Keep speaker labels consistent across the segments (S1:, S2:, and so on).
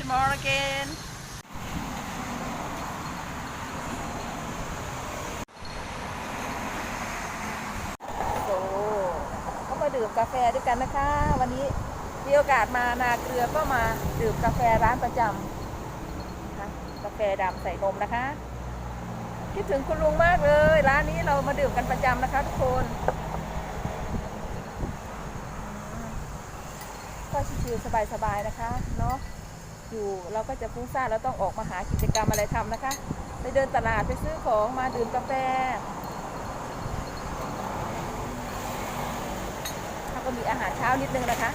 S1: tomorrow again โอ้ก็มาดื่มกาแฟด้วยกันนะคะ วันนี้มีโอกาสมานาเกลือก็มาดื่มกาแฟร้านประจำนะคะกาแฟดำใส่นมนะคะ คิดถึงคุณลุงมากเลย ร้านนี้เรามาดื่มกันประจำนะคะทุกคนก็ชิวๆสบายๆนะคะเนาะ อยู่ เราก็จะฟุ้งซ่านแล้วต้องออกมาหากิจกรรมอะไรทำนะคะ ไปเดินตลาดไปซื้อของมาดื่มกาแฟแล้วก็มีอาหารเช้านิดนึงนะคะ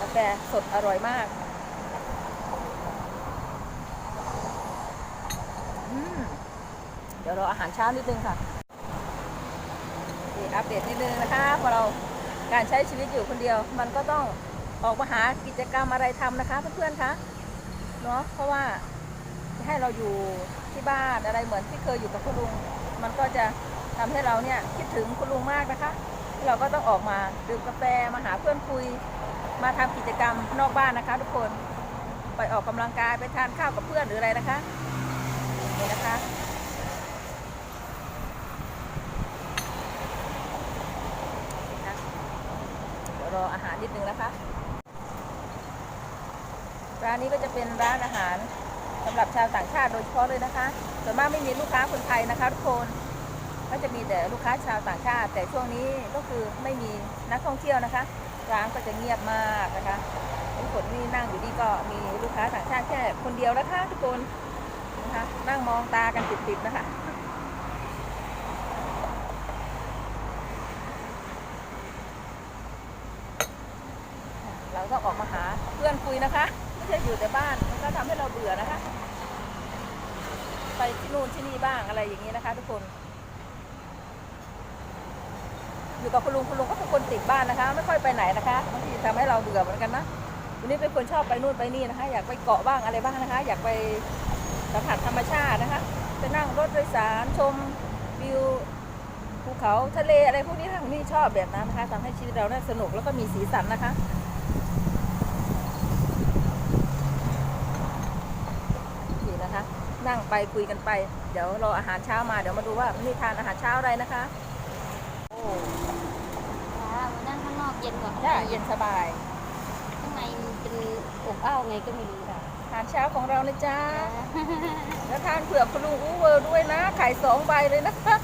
S1: กาแฟสดอร่อยมากเดี๋ยวรออาหารเช้านิดนึงค่ะ อัปเดตนิดนึงนะคะพอเราการใช้ชีวิตอยู่คนเดียว มันก็ต้องออกมาหากิจกรรมอะไรทำนะคะเพื่อนๆคะเนาะเพราะว่าให้เราอยู่ที่บ้านอะไรเหมือนที่เคยอยู่กับคุณลุง มันก็จะทำให้เราเนี่ยคิดถึงคุณลุงมากนะคะ เราก็ต้องออกมาดื่มกาแฟมาหาเพื่อนคุย มาทำกิจกรรมนอกบ้านนะคะ ทุกคนไปออกกำลังกายไปทานข้าวกับเพื่อนหรืออะไรนะคะนี่นะคะนะคะ เดี๋ยวร ออาหารนิดนึงนะคะ ร้านนี้ก็จะเป็นร้านอาหารสำหรับชาวต่างชาติโดยเฉพาะเลยนะคะ ส่วนมากไม่มีลูกค้าคนไทยนะคะทุกคน ก็จะมีแต่ลูกค้าชาวต่างชาติ แต่ช่วงนี้ก็คือไม่มีนักท่องเที่ยวนะคะ ร้านก็จะเงียบมากนะคะทุกคนนี่นั่งอยู่นี่ก็มีลูกค้าต่างชาติแค่คนเดียวนะคะทุกคนนะคะนั่งมองตากันติดๆนะคะ เราต้องออกมาหาเพื่อนคุยนะคะ ไม่ใช่อยู่แต่บ้านมันก็ทำให้เราเบื่อนะคะ ไปที่นู่นที่นี่บ้างอะไรอย่างนี้นะคะ ทุกคนอยู่กับคุณลุงคุณลุงก็เป็นคนติดบ้านนะคะ ไม่ค่อยไปไหนนะคะบางทีทำให้เราเบื่อเหมือนกันนะวันนี้เป็นคนชอบไปนู่นไปนี่นะคะ อยากไปเกาะบ้างอะไรบ้างนะคะ อยากไปสัมผัสธรรมชาตินะคะจะนั่งรถโดยสารชมวิวภูเขาทะเลอะไรพวกนี้ทางนี้ชอบแบบนั้นนะคะทำให้ชีวิตเรานี่ยสนุกแล้วก็มีสีสันนะคะนี่ นะคะนั่งไปคุยกันไป เดี๋ยวรออาหารเช้ามาเดี๋ยวมาดูว่านี่ทานอาหารเช้าอะไรนะคะโอ้
S2: ค่ะมานั่งข้างนอกเย็นกว่าข้าง
S1: ได้
S2: ใน
S1: เย็นสบาย
S2: ข้างในมันเป็นอบอ้าวไงก็ไม่รู้ค่ะ
S1: อาหารเช้าของเรานะจ๊ะแล้วทานเผือกคุณลุงอู้เวอร์ด้วยนะไข่สองใบเลยนะคะ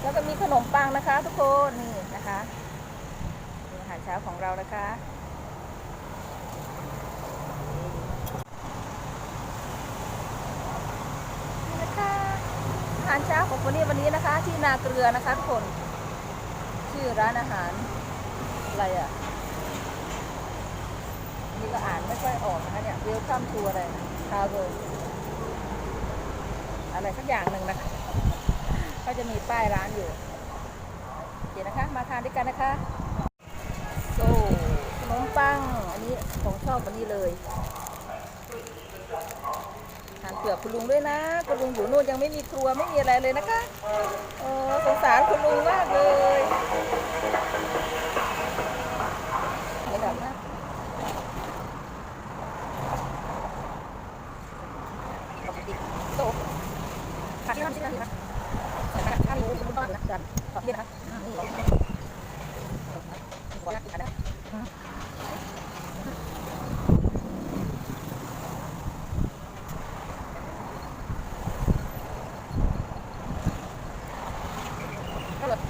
S1: แล้วก็มีขนมปังนะคะ ทุกคนนี่นะคะนี่อาหารเช้าของเรานะคะนี่นะคะอา หารเช้าของวันนี้วันนี้นะคะ ที่นาเกลือนะคะทุกคน ชื่อร้านอาหารอะไรอะนี่ก็อ่านไม่ค่อยออกนะคะเนี่ยเวลคัมทัวอะไรทาเวอร์อะไรสักอย่างหนึ่งนะคะก็จะมีป้ายร้านอยู่โอเคนะคะ มาทานด้วยกันนะคะโซ่ขนมปัง อันนี้ของชอบวันนี้เลย เปลือกคุณลุงด้วยนะ คุณลุงอยู่นู่นยังไม่มีครัวไม่มีอะไรเลยนะคะโอ้สงสารคุณลุงมากเลยเดี๋ยวแบบนะปกติโต๊ะขาดที่ทำชิ้นนี้นะถ้ามีคุณต้อนนะจันขอบคุณนะคะนี่ขอรับผิดชอบนะก็เลย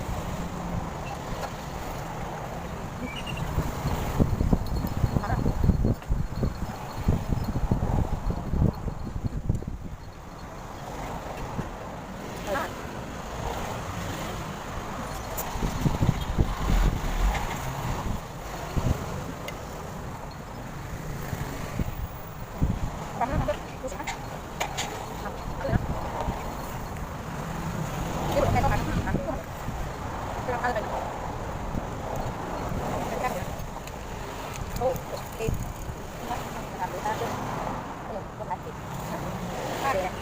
S1: ฟังนะมันก็รู้สึกนะทำเลยนะนี่ผมให้เข้ามานะจะทำอะไรไปแค่นี้โอ้เอ๊ะทำเลยนะเรื่องเรื่องภาษาอังกฤษ ค่าเรียน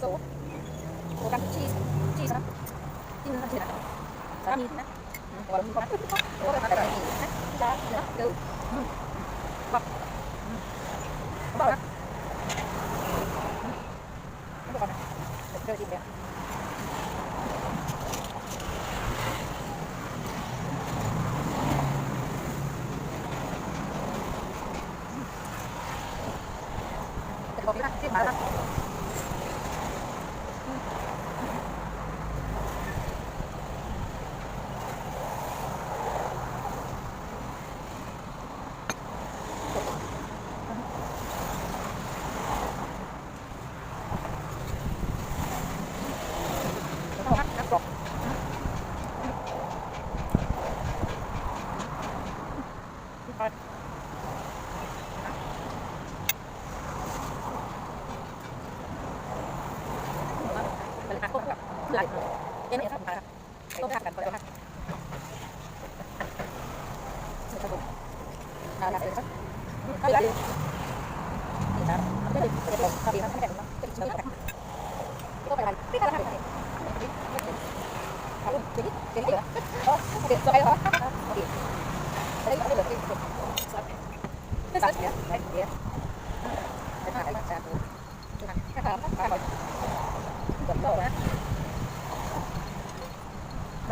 S1: สูตรโปรแกรมชีสชีสนะที่ Kok kita? กับไหลเอ็นเอ็นครับมาต้มหักกันก็จะหักสุดครับผมเอาล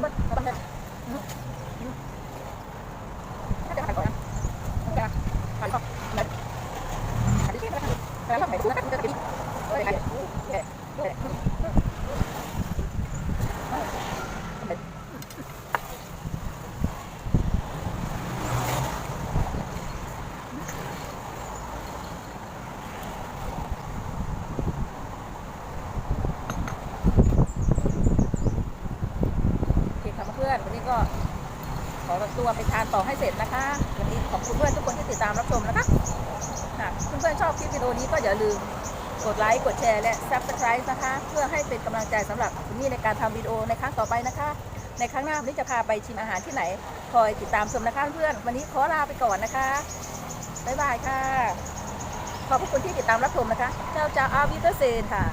S1: ะเอ็นครับก็ได้นี่ครับไม่ได้เด็กๆครับดีครับไม่ได้ครับเป็นชิ้นแบบก็ไปไปติ๊กแล้วครับครับเดี๋ยวนี้เดี๋ยวนี้อ๋อเดี๋ยวจะไปเหรอโอเคได้ได้เลยที่สุดไม่สั่งเสียได้เสียจะถ่ายมาจากดูถ้าถามถ้าถามเดี๋ยวโตนะมันมันจะถ้าจะถ่ายก่อนนะจะถ่ายก่อนนะถ่ายที่ไหนแล้วถ่ายดูนะจะดีเฮ้ยเฮ้ยเฮ้ย โอเคค่ะเพื่อนวัน นี้ก็ขอตัวไปทานต่อให้เสร็จนะคะ วันนี้ขอบคุณเพื่อนทุกคนที่ติดตามรับชมนะคะหากเพื่อนๆชอบคลิปวิดีโอนี้ก็อย่าลืมกดไลค์ กดแชร์ และ subscribe นะคะ เพื่อให้เป็นกำลังใจสำหรับคุณนี่ในการทำวิดีโอในครั้งต่อไปนะคะ ในครั้งหน้าวันนี้จะพาไปชิมอาหารที่ไหน คอยติดตามชมนะคะเพื่อน วันนี้ขอลาไปก่อนนะคะ บ๊ายบายค่ะ ขอบพระคุณที่ติดตามรับชมนะคะ เจ้าจ้าอาวิเตอร์เซนค่ะ